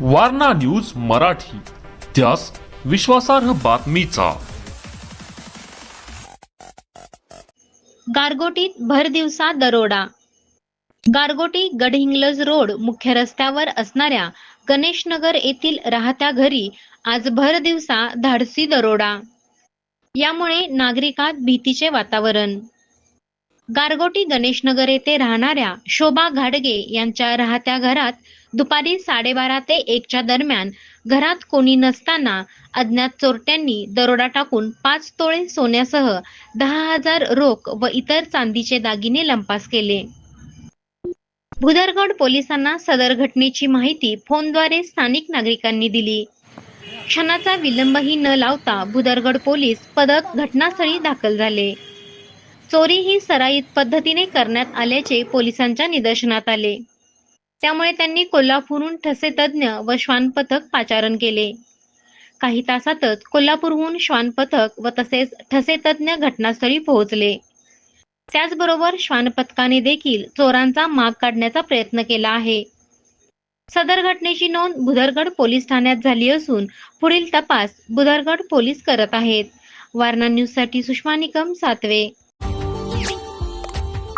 Warna news Marathi. त्यास विश्वासार्ह बातमीचा. गारगोटीत भर दिवसा दरोडा. गारगोटी गडहिंग्लज रोड मुख्य रस्त्यावर असणाऱ्या गणेशनगर येथील राहत्या घरी आज भर दिवसा धाडसी दरोडा. यामुळे नागरिकात भीतीचे वातावरण. गारगोटी गणेशनगर येथे राहणाऱ्या शोभा घाडगे यांच्या राहत्या घरात दुपारी साडेबारा ते एकच्या दरम्यान घरात कोणी नसताना अज्ञात चोरट्यांनी दरोडा टाकून पाच तोळे सोन्यासह दहा हजार रोख व इतर चांदीचे दागिने लंपास केले. भुदरगड पोलिसांना सदर घटनेची माहिती फोनद्वारे स्थानिक नागरिकांनी दिली. क्षणाचा विलंबही न लावता भुदरगड पोलीस पदक घटनास्थळी दाखल झाले. चोरी ही सराईत पद्धतीने करण्यात आल्याचे पोलिसांच्या निदर्शनात आले. त्यामुळे त्यांनी कोल्हापूरहून ठसे तज्ज्ञ व श्वान पथक पाचारण केले. काही तासातच कोल्हापूरहून श्वान पथक व तसेच ठसे तज्ज्ञ घटनास्थळी पोहोचले. त्याचबरोबर श्वान पथकाने देखील चोरांचा माग काढण्याचा प्रयत्न केला आहे. सदर घटनेची नोंद बुधरगड पोलीस ठाण्यात झाली असून पुढील तपास बुधरगड पोलीस करत आहेत. वारणा न्यूजसाठी सुषमा निकम सातवे.